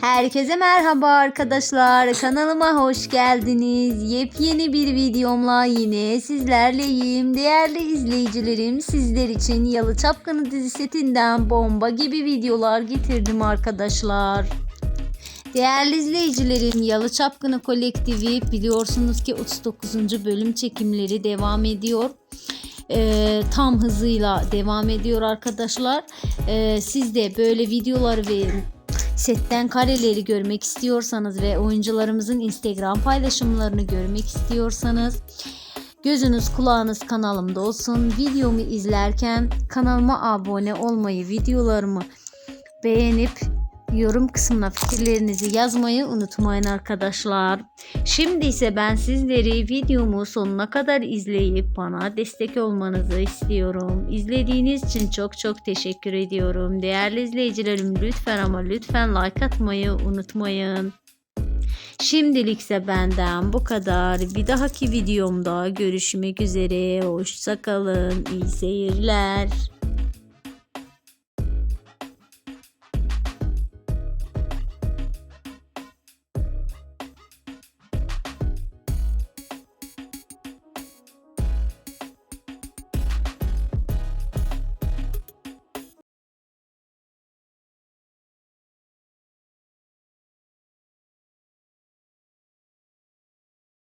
Herkese merhaba arkadaşlar. Kanalıma hoş geldiniz. Yepyeni bir videomla yine sizlerleyim. Değerli izleyicilerim sizler için Yalı Çapkını dizi setinden bomba gibi videolar getirdim arkadaşlar. Değerli izleyicilerim Yalı Çapkını kolektifi biliyorsunuz ki 39. bölüm çekimleri devam ediyor. Ee, tam hızıyla devam ediyor arkadaşlar. Ee, siz de böyle videolar ve setten kareleri görmek istiyorsanız ve oyuncularımızın Instagram paylaşımlarını görmek istiyorsanız gözünüz kulağınız kanalımda olsun. Videomu izlerken kanalıma abone olmayı, videolarımı beğenip yorum kısmına fikirlerinizi yazmayı unutmayın arkadaşlar. Şimdi ise ben sizleri videomu sonuna kadar izleyip bana destek olmanızı istiyorum. İzlediğiniz için çok çok teşekkür ediyorum. Değerli izleyicilerim lütfen ama lütfen like atmayı unutmayın. Şimdilikse benden bu kadar. Bir dahaki videomda görüşmek üzere. Hoşçakalın. İyi seyirler.